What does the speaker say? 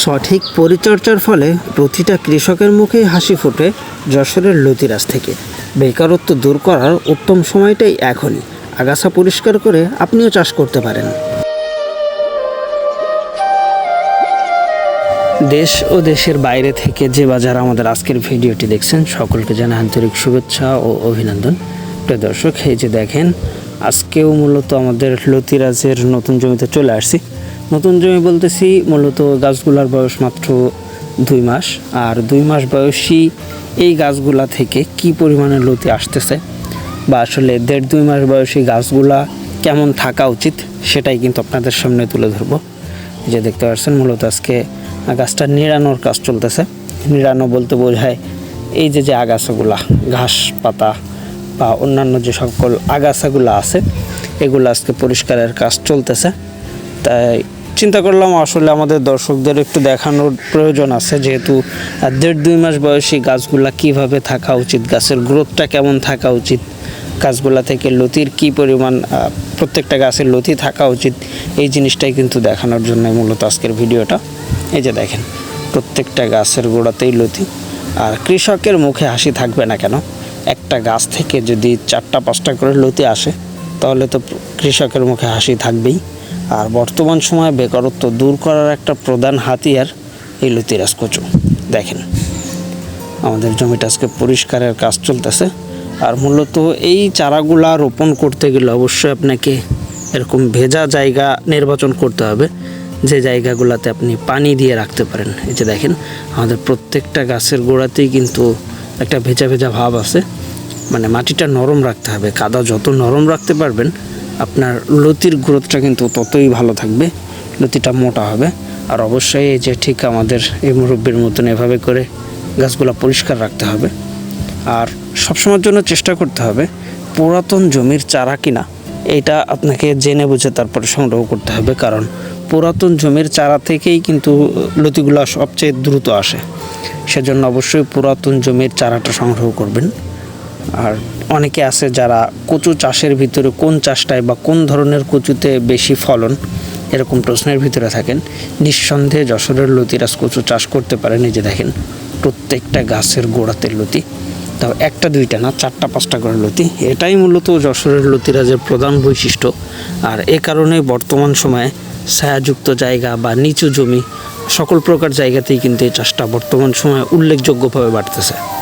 সঠিক পরিচর্যার ফলে প্রতিটা কৃষকের মুখেই হাসি ফোটে যশোরের লতিরাজ থেকে। বেকারত্ব দূর করার উত্তম সময়টাই এখনই। আগাছা পরিষ্কার করে আপনিও চাষ করতে পারেন। দেশ ও দেশের বাইরে থেকে যে বাজার আমাদের আজকের ভিডিওটি দেখছেন, সকলকে জানা আন্তরিক শুভেচ্ছা ও অভিনন্দন। প্রিয় দর্শক, এই যে দেখেন, আজকেও মূলত আমাদের লতিরাজের নতুন জমিতে চলে আসছি। নতুন জমি বলতেছি, মূলত গাছগুলার বয়স মাত্র দুই মাস। আর দুই মাস বয়সী এই গাছগুলা থেকে কি পরিমাণে লতি আসতেছে? বা আসলে দেড় দুই মাস বয়সী গাছগুলা কেমন থাকা উচিত? সেটাই কিন্তু আপনাদের সামনে তুলে ধরবো। যে দেখতে পাচ্ছেন, মূলত আজকে গাছটা নিড়ানোর কাজ চলতেছে। নিড়ানো বলতে বোঝায় এই যে যে আগাছাগুলা, ঘাস পাতা বা অন্যান্য যে সকল আগাছাগুলো আছে, এগুলো আজকে পরিষ্কারের কাজ চলতেছে। তাই চিন্তা করলাম, আসলে আমাদের দর্শকদের একটু দেখানোর প্রয়োজন আছে, যেহেতু দেড় দুই মাস বয়সী গাছগুলা কীভাবে থাকা উচিত, গাছের গ্রোথটা কেমন থাকা উচিত, গাছগুলা থেকে লতির কি পরিমাণ প্রত্যেকটা গাছের লতি থাকা উচিত, এই জিনিসটাই কিন্তু দেখানোর জন্য মূলত আজকের ভিডিওটা। এই যে দেখেন, প্রত্যেকটা গাছের গোড়াতেই লতি, আর কৃষকের মুখে হাসি থাকবে না কেন? একটা গাছ থেকে যদি চারটা, পাঁচটা করে লতি আসে, তাহলে তো কৃষকের মুখে হাসি থাকবেই। আর বর্তমান সময়ে বেকারত্ব দূর করার একটা প্রধান হাতিয়ার এই লতিরাজ কচু। দেখেন, আমাদের জমিটা আজকে পরিষ্কারের কাজ চলতেছে। আর মূলত এই চারাগুলা রোপণ করতে গেলে অবশ্যই আপনাকে এরকম ভেজা জায়গা নির্বাচন করতে হবে। যে জায়গাগুলোতে আপনি পানি দিয়ে রাখতে পারেন। এই যে দেখেন, আমাদের প্রত্যেকটা গাছের গোড়াতেই কিন্তু একটা ভেজা ভেজা ভাব আছে। মানে মাটিটা নরম রাখতে হবে। কাদা যত নরম রাখতে পারবেন আপনার লতির গ্রোথটা কিন্তু ততই ভালো থাকবে, লতিটা মোটা হবে। আর অবশ্যই এই যে ঠিক আমাদের এই মুরব্বীর মতন এভাবে করে গাছগুলো পরিষ্কার রাখতে হবে। আর সবসময়ের জন্য চেষ্টা করতে হবে, পুরাতন জমির চারা কিনা এটা আপনাকে জেনে বুঝে তারপরে সংগ্রহ করতে হবে। কারণ পুরাতন জমির চারা থেকেই কিন্তু লতিগুলো সবচেয়ে দ্রুত আসে। সেজন্য অবশ্যই পুরাতন জমির চারাটা সংগ্রহ করবেন। আর অনেকে আছে যারা কচু চাষের ভিতরে কোন চাষটায় বা কোন ধরনের কচুতে বেশি ফলন, এরকম প্রশ্নের ভিতরে থাকেন। নিঃসন্দেহে যশোরের লতিরাজ কচু চাষ করতে পারেন। নিজে দেখেন, প্রত্যেকটা গাছের গোড়াতে লতি। তাও একটা, দুইটা না, চারটা, পাঁচটা করে লতি। এটাই মূলত যশোরের লতিরাজের প্রধান বৈশিষ্ট্য। আর এ কারণে বর্তমান সময়ে ছায়াযুক্ত জায়গা বা নিচু জমি সকল প্রকার জায়গাতেই কিন্তু এই চাষটা বর্তমান সময়ে উল্লেখযোগ্যভাবে বাড়তেছে।